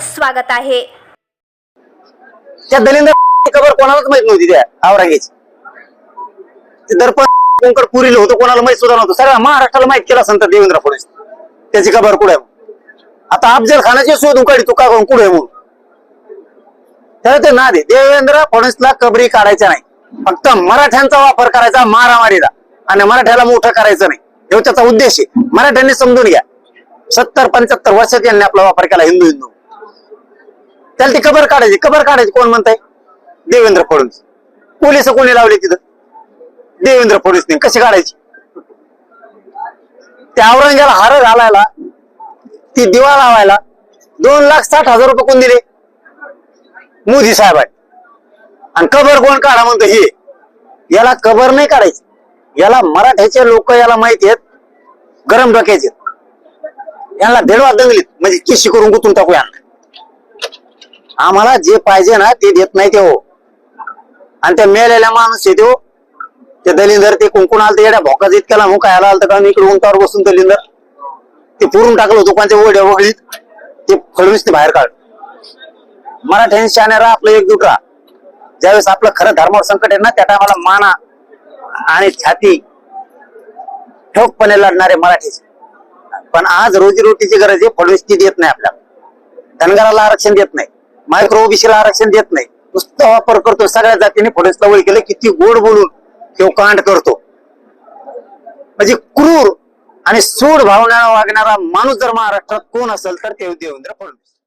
स्वागत आहे. त्या दलिंदर खबर कोणालाच माहीत नव्हती त्या औरंगेची ते दर्पण कोणकड होतं कोणाला माहीत सुद्धा नव्हतं. सगळ्या महाराष्ट्राला माहीत केला संत देवेंद्र फडणवीस. त्याची खबर कुठे आता अफजल खानाची शोधून काढी तू का कुठे म्हणून? त्याला ते ना दे देवेंद्र फडणवीसला कबरी काढायच्या नाही. फक्त मराठ्यांचा वापर करायचा मारामारीला. आणि मराठ्याला मोठं करायचं नाही. हे त्याचा उद्देश आहे. मराठ्यांनी समजून घ्या. सत्तर पंच्याहत्तर वर्षात यांनी आपला वापर केला हिंदू हिंदू त्याला ती कबर काढायची. कबर काढायची कोण म्हणताय? देवेंद्र फडणवीस. पोलीस कोणी लावले तिथं? देवेंद्र फडणवीसने कशी काढायची? त्या औरंगाला हार घालायला ती दिवा लावायला दोन लाख साठ हजार रुपये कोण दिले? मोदी साहेब आणि कबर कोण काढा म्हणतो हे? याला कबर नाही काढायची. याला मराठ्याचे लोक याला माहिती आहेत. गरम डोक्याचे यांना भेडवा दंगलीत म्हणजे किशी करून गुतून टाकूया. आम्हाला जे पाहिजे ना ते देत नाही ते हो. आणि त्या मेलेल्या माणूस आहे तो हो. ते दलिंदर ते कुंकून आलं येड्या भोकाच इतक्याला आला आलं तर इकडे उंटावर बसून दलिंदर. ते पुरून टाकलं दुकानच्या ओढ्या वगळीत ते फडणवीस ते बाहेर काढ मराठ्यांनी शाने राहा आपलं एकजूट राहा. ज्यावेळेस आपलं खरं धर्मावर संकट आहे ना त्या टायमाला माना आणि छाती ठोकपणे लढणारे मराठीचे. पण आज रोजीरोटीची गरज आहे फडणवीस ती देत नाही आपल्याला. धनगराला आरक्षण देत नाही. मायक्रो ओबीसीला आरक्षण देत नाही. नुसता वापर करतो सगळ्या जातीने फडणवीसला वळ केलं किती गोड बोलून तो कांड करतो. म्हणजे क्रूर आणि सूड भावना वागणारा माणूस जर महाराष्ट्रात कोण असेल तर ते देवेंद्र फडणवीस.